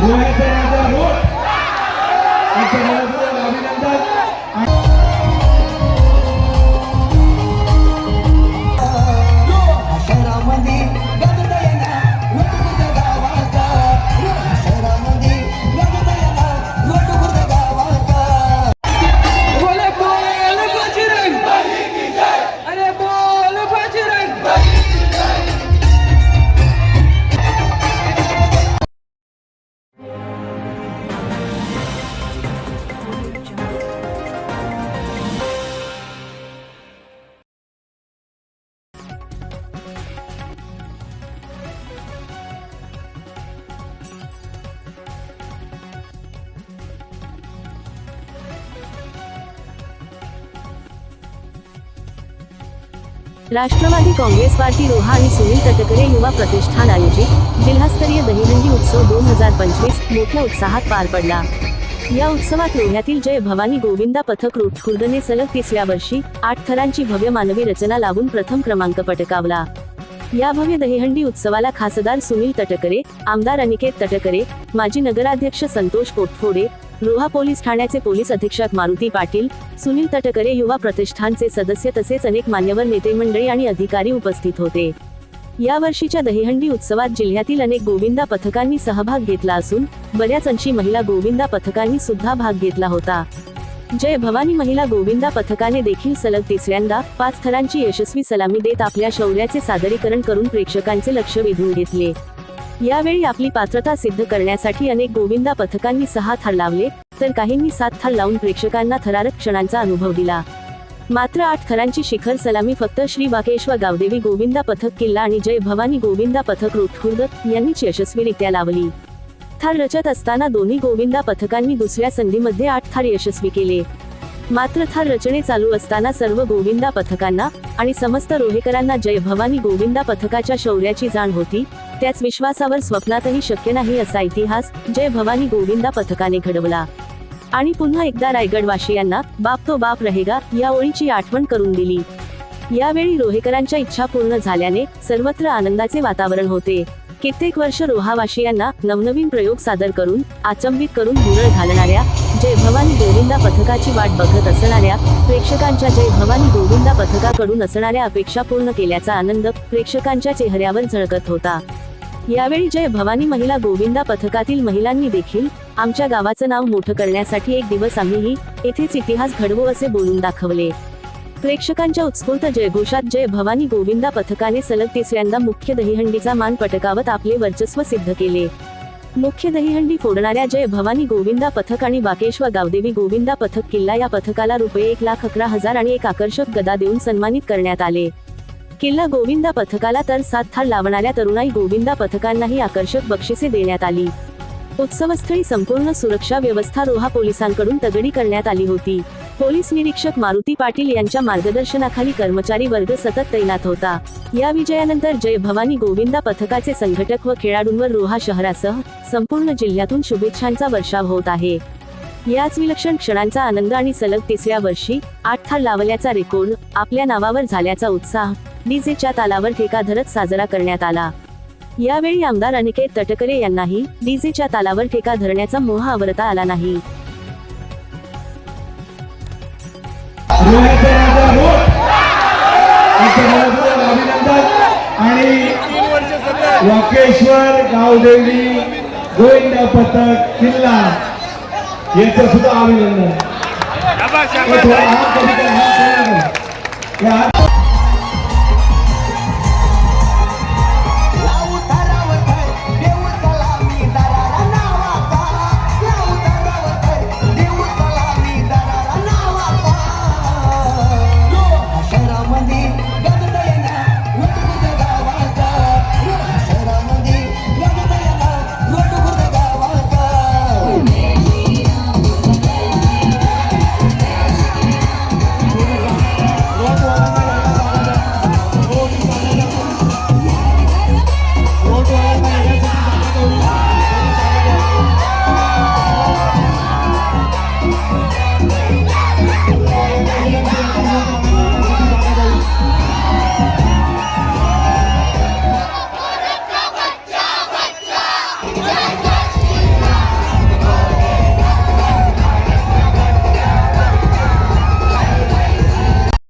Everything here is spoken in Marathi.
रोहित राजा अभिनंदन. राष्ट्रवादी काँग्रेस पार्टी रोहा आणि सुनील तटकरे युवा प्रतिष्ठान आयोजित जिल्हास्तरीय दहीहंडी उत्सव दोन हजार पंचवीस मोठ्या उत्साहात पार पडला. या उत्सवात रोह्यातील जय भवानी गोविंदा पथक खुर्दने सलग तिसऱ्या वर्षी आठ थरांची भव्य मानवी रचना लावून प्रथम क्रमांक पटकावला. या भव्य दहीहंडी उत्सवाला खासदार सुनील तटकरे आमदार अनिकेत तटकरे माजी नगराध्यक्ष संतोष कोटफोडे रोहा पोलीस ठाण्याचे पोलीस अधीक्षक मारुती पाटील सुनील तटकरे युवा प्रतिष्ठानचे सदस्य तसेच अनेक मान्यवर नेते मंडळी आणि अधिकारी उपस्थित होते. या वर्षीच्या दहीहंडी उत्सवात जिल्ह्यातील अनेक गोविंदा पथकांनी सहभाग घेतला असून बऱ्याच अंशी महिला गोविंदा पथकांनी सुद्धा भाग घेतला होता. जय भवानी महिला गोविंदा पथकाने देखील सलग तिसऱ्यांदा पाच थरांची यशस्वी सलामी देत आपल्या शौर्याचे सादरीकरण करून प्रेक्षकांचे लक्ष वेधून घेतले. यावेळी आपली पात्रता सिद्ध करण्यासाठी अनेक गोविंदा पथकांनी सहा थर लावले तर काहींनी सात थर लावून प्रेक्षकांना थरारक क्षणांचा अनुभव दिला. मात्र आठ थरांची शिखर सलामी फक्त श्री बाकेश्वर गावदेवी गोविंदा पथक किल्ला आणि जय भवानी गोविंदा पथक रोटखुर्द यांनीच यशस्वीरित्या लावली. थार रचत असताना दोन्ही गोविंदा पथकांनी दुसऱ्या संधीमध्ये आठ थार यशस्वी केले. मात्र थार रचने चालू असताना सर्व गोविंदा पथकांना आणि समस्त रोहेकरांना जय भवानी गोविंदा पथकाच्या शौर्याची जाण होती त्याच विश्वासावर स्वप्नातही शक्य नाही असा इतिहास जय भवानी गोविंदा पथकाने घडवला. आणि पुन्हा एकदा रायगडवासियांना बाप तो बाप रहेगा या ओळीची आठवण करून दिली. यावेळी रोहेकरांच्या इच्छा पूर्ण झाल्याने सर्वत्र आनंदाचे वातावरण होते. कित्येक वर्ष रोहावासियांना नवनवीन प्रयोग सादर करून आचंबित करून भुरळ घालणाऱ्या जय भवानी गोविंदा पथकाची वाट बघत असणाऱ्या प्रेक्षकांच्या जय भवानी गोविंदा पथकाकडून असणाऱ्या अपेक्षा पूर्ण केल्याचा आनंद प्रेक्षकांच्या चेहऱ्यावर झळकत होता. यावेळी जय भवानी महिला गोविंदा पथकातील महिलांनी देखील आमच्या गावाचं नाव मोठं करण्यासाठी एक दिवस आम्हीही येथेच इतिहास घडवू असे बोलून दाखवले. प्रेक्षकांच्या उत्स्फूर्त जयघोषात जय भवानी गोविंदा पथकाने सलग तिसऱ्यांदा मुख्य दहीहंडीचा मान पटकावत आपले वर्चस्व सिद्ध केले. मुख्य दहीहंडी फोडणाऱ्या जय भवानी गोविंदा पथक आणि बाकेश्वर गावदेवी गोविंदा पथक किल्ला या पथकाला रुपये एक लाख अकरा हजार आणि एक आकर्षक गदा देऊन सन्मानित करण्यात आले. किल्ला गोविंदा पथकाला तर सात थाळ लावणाऱ्या तरुणाई गोविंदा पथकांनाही आकर्षक बक्षिसे देण्यात आली. उत्सवस्थळी संपूर्ण सुरक्षा व्यवस्था रोहा पोलिसांकडून तगडी करण्यात आली होती. पोलीस निरीक्षक मारुती पाटील यांच्या मार्गदर्शनाखाली कर्मचारी वर्ग सतत तैनात होता. या विजयानंतर जय भवानी गोविंदा पथकाचे संघटक व खेळाडूंवर रोहा शहरासह संपूर्ण जिल्ह्यातून शुभेच्छांचा वर्षाव होत आहे. याच विलक्षण क्षणांचा आनंद आणि सलग तिसऱ्या वर्षी आठ थाळ लावल्याचा रेकॉर्ड आपल्या नावावर झाल्याचा उत्साह डीजेच्या तालावर ठेका धरत साजरा करण्यात आला. यावेळी आमदार अनिकेत तटकरे यांनाही डीजेच्या तालावर ठेका धरण्याचा मोह आवरता आला नाही. आणि वाकेश्वर गावदेवी गोविंदा पथक किल्ला. यांचं सुद्धा अभिनंदन